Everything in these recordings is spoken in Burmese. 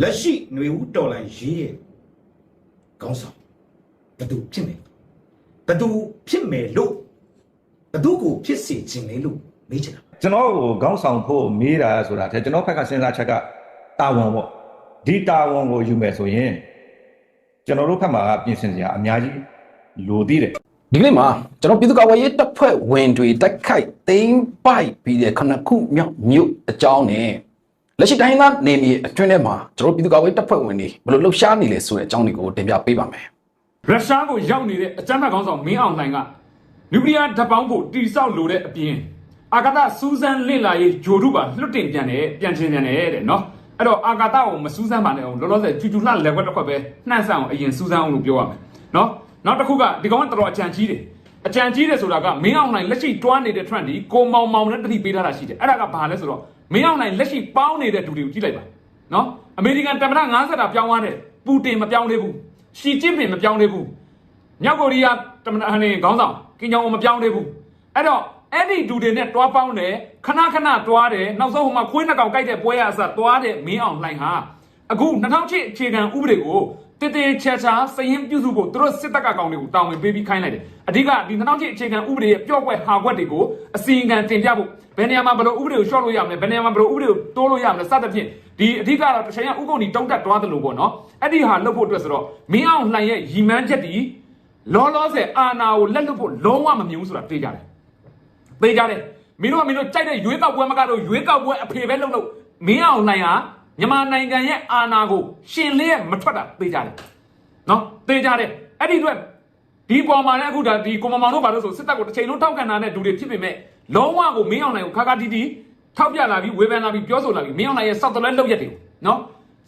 လက်ရှိຫນွေဦးတော်လန်ရေးရဲ့ခေါင်းဆောင်ဘယ်သူဖြစ်မယ်ဘယ်သူဖြစ်မယ်လို့ဘယ်သူကိုဖြစ်စေခြင်းလဲလို့မေးချင်တာကျွန်တော်ကိုခေါင်းဆောင်ဖို့မေးတာဆိုတာတဲ့ကျွန်တော်ဘက်ကစဉ်းစားချက်ကတာဝန်ပေါ့ဒီတာဝန်ကိုယူမယ်ဆိုရင်ကျွန်တော်တို့ဘက်မှာပြင်ဆင်စရာအများကြီးလိုသေးတယ်ဒီကနေ့မှာကျွန်တော်ပြည်သူ့ကာကွယ်ရေးတပ်ဖွဲ့ဝင်တွေတိုက်ခိုက်သိမ်းပိုက်ပြီးတဲ့ခဏခုမြောက်မြို့အကြောင်းနဲ့ လက်ရှိတိုင်းသားနေမြေအတွင်းထဲမှာကျွန်တော်ပြည်သူ့ကာကွယ်ရေးတပ်ဖွဲ့ဝင်တွေဘယ်လိုလှုပ်ရှားနေလဲဆိုတဲ့အကြောင်းတွေကိုတင်ပြပေးပါမယ်ရုရှားကိုရောက်နေတဲ့အကြမ်းဖက်ခေါင်းဆောင်မင်းအောင်လှိုင်ကနျူကလ িয়ার ဓာတ်ပေါင်းကိုတိဆောက်လိုတဲ့အပြင်အာကာသစူးစမ်းလင့်လာရေးဂျိုဒုပါလွတ်တင်ပြန်တယ်ပြန်ချင်းပြန်တယ်တဲ့နော်အဲ့တော့အာကာသကိုမစူးစမ်းပါနဲ့အောင်လောလောဆယ်ကျူကျူလှလက်ခွက်တစ်ခွက်ပဲနှံ့ဆန့်အောင်အရင်စူးစမ်းအောင်လို့ပြောရမယ်နော်နောက်တစ်ခုကဒီကောင်ကတော်တော်အကြံကြီးတယ် အကြံကြီးတယ်ဆိုတာကမင်းအောင်လှိုင်လက်ရှိတွားနေတဲ့ trend ဒီကိုမောင်မောင်နဲ့တတိပေးထားတာရှိတယ်အဲ့ဒါကဘာလဲဆိုတော့မင်းအောင်လှိုင်လက်ရှိပေါင်းနေတဲ့ဒူတွေကိုကြည့်လိုက်ပါနော်အမေရိကန်တမန်50တာပြောင်းသွားတယ်ပူတင်မပြောင်းသေးဘူးရှီကျင်းပင်မပြောင်းသေးဘူးမြောက်ကိုရီးယားတမန်ဟန်နေခေါင်းဆောင်ကင်ဂျုံအောင်မပြောင်းသေးဘူးအဲ့တော့အဲ့ဒီဒူတွေနဲ့တွားပေါင်းတယ်ခဏခဏတွားတယ်နောက်ဆုံးဟိုမှာခွေးနှစ်ကောင်ကြိုက်တဲ့ပွဲရအစတွားတဲ့မင်းအောင်လှိုင်ဟာအခု2008အခြေခံဥပဒေကို တေတေချာချာစရင်ပြုစုဖို့သူတို့စစ်တပ်ကကောင်တွေကိုတာဝန်ပေးပြီးခိုင်းလိုက်တယ်အဓိကဒီ2008အခြေခံဥပဒေရဲ့ပျော့ကွက်ဟာကွက်တွေကိုအစီအကံတင်ပြဖို့ဘယ်နေရာမှာဘယ်လိုဥပဒေကိုရှော့လို့ရမလဲဘယ်နေရာမှာဘယ်လိုဥပဒေကိုတိုးလို့ရမလဲစသဖြင့်ဒီအဓိကတော့တစ်ချိန်ကဥကုန်ဒီတုံးတက်တွားတယ်လို့ပေါ့နော်အဲ့ဒီဟာလုပ်ဖို့အတွက်ဆိုတော့မင်းအောင်လှိုင်ရဲ့ရီမန်းချက်ဒီလောလောဆယ်အာနာကိုလက်လွတ်ဖို့လုံးဝမမြင်ဘူးဆိုတာသိကြတယ်သိကြတယ်မင်းတို့ကမင်းတို့ကြိုက်တဲ့ရွေးကောက်ပွဲမကတော့ရွေးကောက်ပွဲအဖေပဲလုပ်လို့မင်းအောင်နိုင်ဟာ မြန်မာနိုင်ငံရဲ့အာနာကိုရှင်လေးရဲ့မထွက်တာသိကြတယ်နော်သိကြတယ်အဲ့ဒီအတွက်ဒီပေါ်မှာလည်းအခုဒါဒီကွန်မမောင်တို့ဘာလို့ဆိုစစ်တပ်ကိုတစ်ချိန်လုံးထောက်ခံတာနဲ့ဒူတွေဖြစ်ပေမဲ့လုံးဝကိုမင်းအောင်နိုင်ကိုခါခါတီတီထောက်ပြလာပြီးဝေဖန်လာပြီးပြောဆိုလာပြီးမင်းအောင်နိုင်ရဲ့စောက်တလဲလောက်ရက်တွေကိုနော်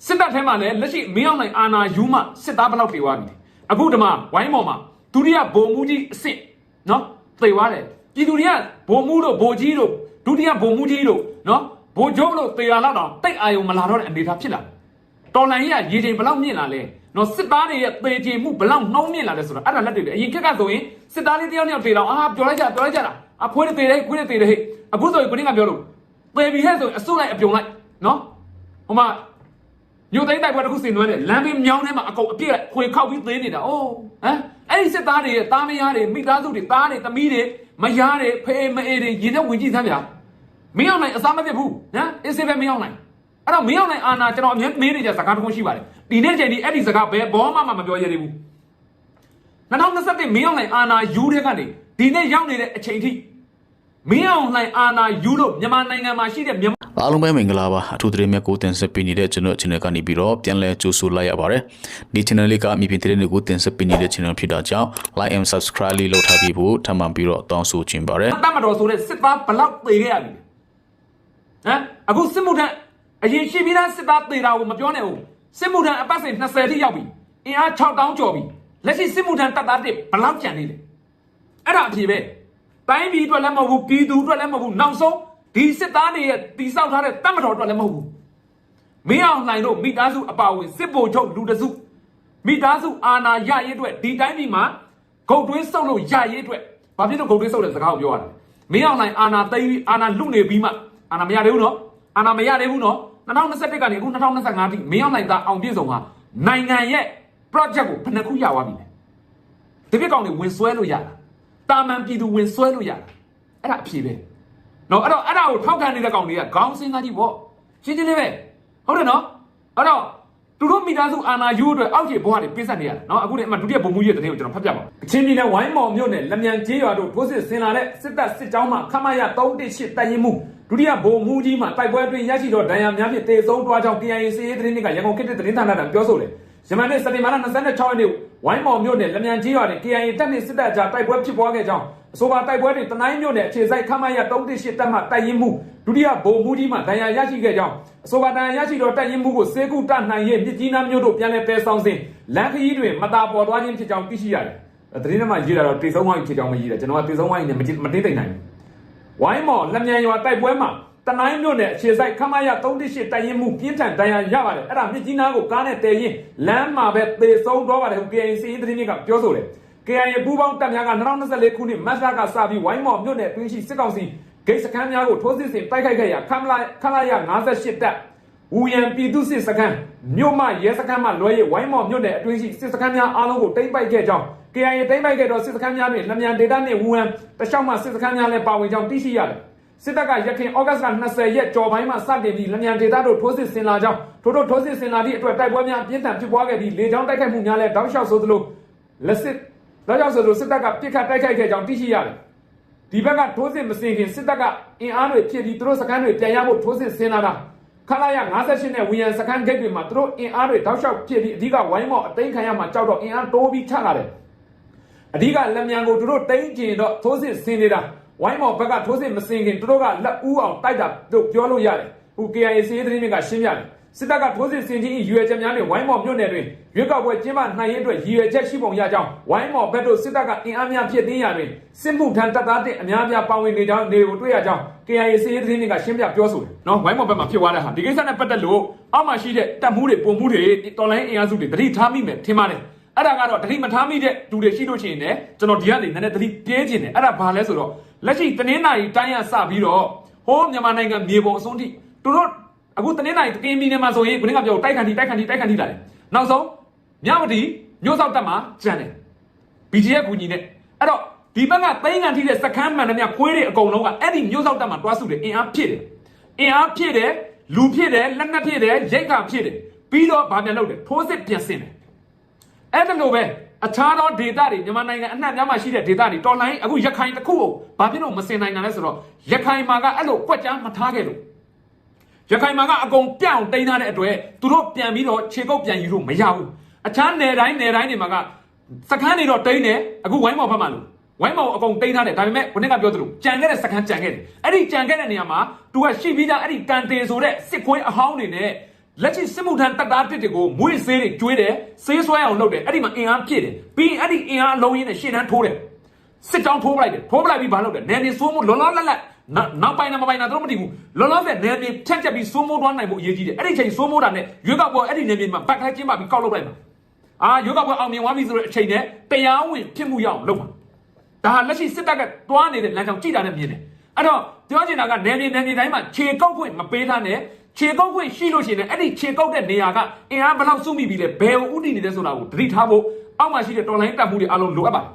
စစ်တပ်ထဲမှာလည်းလက်ရှိမင်းအောင်နိုင်အာနာယူမှစစ်သားဘယ်လောက်တွေဝါပြီအခုဒီမှာဝိုင်းပေါ်မှာဒုတိယဘုံမူကြီးအစ်စ်နော်သိသွားတယ်ပြည်သူတွေကဘုံမူတို့ဘိုကြီးတို့ဒုတိယဘုံမူကြီးတို့နော် ဘိုကျုံးတို့တေရလောက်တော့တိတ်အာယုံမလာတော့တဲ့အနေအထားဖြစ်လာတော်လန်ကြီးကရေချိန်ဘလောက်မြင့်လာလဲနော်စစ်သားတွေရဲ့သေချေမှုဘလောက်နှုံးမြင့်လာလဲဆိုတော့အဲ့ဒါလက်တွေအရင်ခက်ကဆိုရင်စစ်သားလေးတယောက်တယောက်တေတော့အာပြောလိုက်ကြပြောလိုက်ကြတာအဖွေးတွေတေတယ်ခွေးတွေတေတယ်ဟဲ့အခုဆိုရင်ကိုင်းကပြောလို့သေပြီဟဲ့ဆိုရင်အစုလိုက်အပြုံလိုက်နော်ဟိုမှာညိုသိန်းတိုက်ပွဲတစ်ခုစင်နွဲတယ်လမ်းဘေးမြောင်းထဲမှာအကုန်အပြည့်ခွေခောက်ပြီးသေးနေတာအိုးဟမ်အဲ့ဒီစစ်သားတွေရဲ့သားမယားတွေမိသားစုတွေသားတွေသမီးတွေမယားတွေဖေးမအေးတွေရင်ထဲဝင်ကြည့်သမ်းဗျာ မင်းအောင်နိုင်အစားမပြတ်ဘူးဟမ်အေးစေးပဲမင်းအောင်နိုင်အဲ့တော့မင်းအောင်နိုင်အာနာကျွန်တော်အမြဲမေးနေကြစကားတစ်ခုရှိပါတယ်ဒီနေ့ချိန်ဒီအဲ့ဒီစကားဘယ်ဘောမှမပြောရသေးဘူး2021မင်းအောင်နိုင်အာနာယူတဲ့ကနေဒီနေ့ရောက်နေတဲ့အချိန်ထိမင်းအောင်နိုင်အာနာယူလို့မြန်မာနိုင်ငံမှာရှိတဲ့မြန်မာအားလုံးပဲမင်္ဂလာပါအထူးသတင်းမြတ်ကိုတင်ဆက်ပေးနေတဲ့ကျွန်တော် channel ကနေပြီးတော့ပြန်လည်ကြိုဆိုလိုက်ရပါတယ်ဒီ channel လေးကအမြင်ပြင်သတင်းတွေကိုတင်ဆက်ပေးနေတဲ့ channel ဖြစ်တာကြောင့် like and subscribe လေးလုပ်ထားပြီးဖို့ထပ်မံပြီးတော့တောင်းဆိုချင်ပါတယ်တတ်မတော်ဆိုတဲ့စစ်သားဘလောက်သေခဲ့ရပြီလဲ ဟမ်အခုစစ်မှုထမ်းအရင်ရှိပြီးသားစစ်သားသေတာကိုမပြောနဲ့ဘူးစစ်မှုထမ်းအပတ်စဉ်20ထိရောက်ပြီအင်အား6000ကျော်ပြီလက်ရှိစစ်မှုထမ်းတပ်သားတစ်ဘလောက်ကျန်နေလဲအဲ့ဒါအဖြေပဲတိုင်းပြည်အတွက်လည်းမဟုတ်ဘူးပြည်သူအတွက်လည်းမဟုတ်ဘူးနောက်ဆုံးဒီစစ်သားတွေရဲ့တိဆောက်ထားတဲ့တတ်မတော်အတွက်လည်းမဟုတ်ဘူးမင်းအောင်လှိုင်တို့မိသားစုအပါအဝင်စစ်ဗိုလ်ချုပ်လူတစုမိသားစုအာဏာရရေးအတွက်ဒီတိုင်းပြည်မှာဂုတ်တွင်းဆုပ်လို့ရရေးအတွက်ဘာဖြစ်လို့ဂုတ်တွင်းဆုပ်တဲ့စကားကိုပြောရလဲမင်းအောင်လှိုင်အာဏာသိမ်းပြီးအာဏာလွတ်နေပြီးမှ အာဏာမရသေးဘူးနော်အာဏာမရသေးဘူးနော်2021ကနေအခု2025ထိမင်းအောင်လှိုင်သားအောင်ပြည့်စုံဟာနိုင်ငံရဲ့ project ကိုဘယ်နှခုရသွားပြီလဲဒီပြစ်ကောင်တွေဝင်ဆွဲလို့ရတာတာမန်ပြည်သူဝင်ဆွဲလို့ရတာအဲ့ဒါအဖြေပဲနော်အဲ့တော့အဲ့ဒါကိုထောက်ခံနေတဲ့ကောင်တွေကခေါင်းစဉ်းစားကြည့်ပေါ့ရှင်းရှင်းလေးပဲဟုတ်တယ်နော်အဲ့တော့သူတို့မိသားစုအာနာယူအတွက်အောက်ခြေဘဝတွေပြည့်စက်နေရတာနော်အခုဒီအမှဒုတိယဘုံမူကြီးရဲ့တဲ့ကိုကျွန်တော်ဖတ်ပြပါမယ်အချင်းပြည်နယ်ဝိုင်းမော်မြို့နယ်လက်မြန်ကျေးရွာတို့ထိုးစစ်ဆင်လာတဲ့စစ်တပ်စစ်ကြောင်းမှခမရ318တပ်ရင်းမှု ဒုတိယဘုံမူကြီးမှတိုက်ပွဲအတွင်းရရှိသောဒဏ်ရာများဖြင့်တေဆုံးတွားကြောင်း KIA စီရေးသတင်းတွေကရန်ကုန်ခေတ်သတင်းဌာနကပြောဆိုတယ်ယမန်နေ့စက်တင်ဘာလ26ရက်နေ့ဝိုင်းမော်မြို့နယ်လက်မြန်ကျေးရွာတွင် KIA တပ်နှင့်စစ်တပ်ကြားတိုက်ပွဲဖြစ်ပွားခဲ့ကြောင်းအဆိုပါတိုက်ပွဲတွင်တနိုင်းမြို့နယ်အခြေစိုက်ခမရ318တပ်မှတိုက်ရင်မှုဒုတိယဘုံမူကြီးမှဒဏ်ရာရရှိခဲ့ကြောင်းအဆိုပါဒဏ်ရာရရှိသောတိုက်ရင်မှုကိုစေကုတနိုင်ရဲ့မြစ်ကြီးနားမြို့တို့ပြန်လည်ပယ်ဆောင်စဉ်လမ်းခရီးတွင်မတာပေါ်သွားခြင်းဖြစ်ကြောင်းသိရှိရတယ်။သတင်းထဲမှာရေးတာတော့တေဆုံးဝိုင်းဖြစ်ကြောင်းမရေးတာကျွန်တော်ကတေဆုံးဝိုင်းနဲ့မတိမတိတ်နိုင်ဘူး။ ဝိုင်းမော်လက်မြန်ရွာတိုက်ပွဲမှာတနိုင်းမြို့နယ်အခြေစိုက်ခမရ38တိုင်ရင်မှုပြင်းထန်ဒဏ်ရာရပါတယ်အဲ့ဒါမြစ်ကြီးနားကိုကားနဲ့တည်ရင်လမ်းမှာပဲသေဆုံးတော့ပါတယ်ဟို KNC သတင်းတွေကပြောဆိုတယ် KNA ပူးပေါင်းတပ်များက2024ခုနှစ်မတ်လကစပြီးဝိုင်းမော်မြို့နယ်အတွင်းရှိစစ်ကောင်စီဂိတ်စခန်းများကိုထိုးစစ်ဆင်တိုက်ခိုက်ခဲ့ရာခမလာခလာရ58တပ်ဝူရန်ပြည်သူစစ်စခန်းမြို့မရဲစခန်းမှလွှဲ၍ဝိုင်းမော်မြို့နယ်အတွင်းရှိစစ်စခန်းများအားလုံးကိုတိမ့်ပိုက်ခဲ့ကြောင်း KIA တိမ့်ပိုက်ခဲ့သောစစ်စခန်းများတွင်လမြန်ဒေတာနှင့်ဝူဟန်တခြားမှစစ်စခန်းများလည်းပါဝင်ကြောင်းသိရှိရတယ်စစ်တပ်ကရခိုင်ဩဂတ်စ်လ20ရက်ကြော်ပိုင်းမှစတင်ပြီးလမြန်ဒေတာတို့ထိုးစစ်ဆင်လာကြောင်းထို့ထို့ထိုးစစ်ဆင်လာသည့်အတွက်တိုက်ပွဲများအပြင်းထန်ဖြစ်ပွားခဲ့ပြီးလေကြောင်းတိုက်ခိုက်မှုများလည်းတောက်လျှောက်ဆိုသလိုလက်စစ်တောက်လျှောက်ဆိုသလိုစစ်တပ်ကပြစ်ခတ်တိုက်ခိုက်ခဲ့ကြောင်းသိရှိရတယ်ဒီဘက်ကထိုးစစ်မစင်ခင်စစ်တပ်ကအင်အားတွေဖြစ်ပြီးသူတို့စခန်းတွေပြန်ရဖို့ထိုးစစ်ဆင်လာတာခလာရ58နဲ့ဝီယန်စခန်းဂိတ်တွေမှာသူတို့အင်အားတွေတောက်လျှောက်ဖြစ်ပြီးအဓိကဝိုင်းမော့အသိမ်းခံရမှာကြောက်တော့အင်အားတိုးပြီးချလာတယ် အဓိကလက်မြန်ကိုသူတို့တိမ့်ကျင်တော့ထိုးစစ်ဆင်နေတာဝိုင်းမော့ဘက်ကထိုးစစ်မစင်ခင်သူတို့ကလက်ဦးအောင်တိုက်တာတို့ပြောလို့ရတယ်ဟို KIA စီးသတင်းတွေကရှင်းပြတယ်စစ်တပ်ကထိုးစစ်ဆင်ခြင်းအရွယ်ချက်များနဲ့ဝိုင်းမော်မြို့နယ်တွင်ရွေးကောက်ပွဲကျင်းပနိုင်ရေးအတွက်ရည်ရွယ်ချက်ရှိပုံရကြောင်းဝိုင်းမော်ဘက်တို့စစ်တပ်ကအင်အားများဖြစ်သိမ်းရတွင်စစ်မှုထမ်းတပ်သားတဲ့အများအပြားပါဝင်နေကြောင်းနေကိုတွေ့ရကြောင်း KIA စီးသတင်းတွေကရှင်းပြပြောဆိုတယ်နော်ဝိုင်းမော်ဘက်မှာဖြစ်သွားတဲ့ဟာဒီကိစ္စနဲ့ပတ်သက်လို့အောက်မှာရှိတဲ့တပ်မှုတွေပုံမှုတွေတော်လိုင်းအင်အားစုတွေတတိထားမိမယ်ထင်ပါတယ် အဲ့ဒါကတော့တတိမထားမိတဲ့လူတွေရှိလို့ရှိရင်လည်းကျွန်တော်ဒီကနေနည်းနည်းတတိပြဲခြင်းတယ်အဲ့ဒါဘာလဲဆိုတော့လက်ရှိတနင်္လာရီတိုင်းရစပြီးတော့ဟိုးမြန်မာနိုင်ငံမြေပုံအစုံထိသူတို့အခုတနင်္လာရီတကင်းပြည်နယ်မှာဆိုရင်ခုနကပြောတိုက်ခန်တီတိုက်ခန်တီတိုက်ခန်တီလာတယ်နောက်ဆုံးမြဝတီမြို့ဆောက်တက်မှာကျန်တယ် BGF ကူညီနဲ့အဲ့တော့ဒီဘက်ကသိန်းကန်ထိတဲ့စခန်းမှန်တဲ့မြခွေးတွေအကုန်လုံးကအဲ့ဒီမြို့ဆောက်တက်မှာတွားစုတယ်အင်အားဖြစ်တယ်အင်အားဖြစ်တယ်လူဖြစ်တယ်လက်နက်ဖြစ်တယ်ရိတ်ခါဖြစ်တယ်ပြီးတော့ဗာပြန်လုပ်တယ်ထိုးစစ်ပြန်ဆင်တယ် အဲ့ဒါလိုပဲအခြားသောဒေတာတွေမြန်မာနိုင်ငံအနှံ့များမှာရှိတဲ့ဒေတာတွေတော်လိုင်းအခုရခိုင်တစ်ခုကိုဘာဖြစ်လို့မစင်နိုင်တာလဲဆိုတော့ရခိုင်မှာကအဲ့လိုကွက်ကြားမထားခဲ့လို့ရခိုင်မှာကအကုန်ပြောင်းတိန်းထားတဲ့အတွက်သူတို့ပြန်ပြီးတော့ခြေကုပ်ပြန်ယူလို့မရဘူးအခြားနယ်တိုင်းနယ်တိုင်းတွေမှာကစခန်းတွေတော့တိန်းတယ်အခုဝိုင်းမော်ဘက်မှာလို့ဝိုင်းမော်အကုန်တိန်းထားတယ်ဒါပေမဲ့ခုနကပြောသလိုကြံခဲ့တဲ့စခန်းကြံခဲ့တယ်အဲ့ဒီကြံခဲ့တဲ့နေရာမှာသူကရှိပြီးသားအဲ့ဒီတန်တင်ဆိုတဲ့စစ်ခွေးအဟောင်းတွေနဲ့ လက်ရှိစစ်မှုထမ်းတပ်သားတစ်တွေကိုမွေးဆေးတွေကျွေးတယ်ဆေးဆွဲအောင်လုပ်တယ်အဲ့ဒီမှာအင်အားပြည့်တယ်ပြီးရင်အဲ့ဒီအင်အားအလုံးရင်းနဲ့ရှေ့တန်းထိုးတယ်စစ်တောင်းထိုးပလိုက်တယ်ထိုးပလိုက်ပြီးဘာလုပ်တယ်နယ်မြေစိုးမိုးလောလောလတ်လတ်နောက်နောက်ပိုင်းနဲ့မပိုင်းနဲ့တော့မတည်ဘူးလောလောဆယ်နယ်မြေဖြတ်ချက်ပြီးစိုးမိုးသွားနိုင်ဖို့အရေးကြီးတယ်အဲ့ဒီချိန်စိုးမိုးတာနဲ့ရွေးကောက်ပွဲအဲ့ဒီနယ်မြေမှာဘက်ခိုင်းကျင်းပပြီးကောက်လုပ်လိုက်မှာအာရွေးကောက်ပွဲအောင်မြင်သွားပြီဆိုတဲ့အချိန်နဲ့တရားဝင်ဖြစ်မှုရအောင်လုပ်မှာဒါဟာလက်ရှိစစ်တပ်ကတွားနေတဲ့လမ်းကြောင်းကြည့်တာနဲ့မြင်တယ်အဲ့တော့ပြောချင်တာကနယ်မြေနယ်မြေတိုင်းမှာခြေကောက်ခွင့်မပေးထားနဲ့ ခြေကောက်ခွင့်ရှိလို့ရှိရင်အဲ့ဒီခြေကောက်တဲ့နေရာကအင်အားဘယ်လောက်စုမိပြီလဲဘယ်ကိုဥတည်နေလဲဆိုတာကိုသတိထားဖို့အောက်မှာရှိတဲ့တော်လိုင်းတပ်မှုတွေအားလုံးလိုအပ်ပါတယ်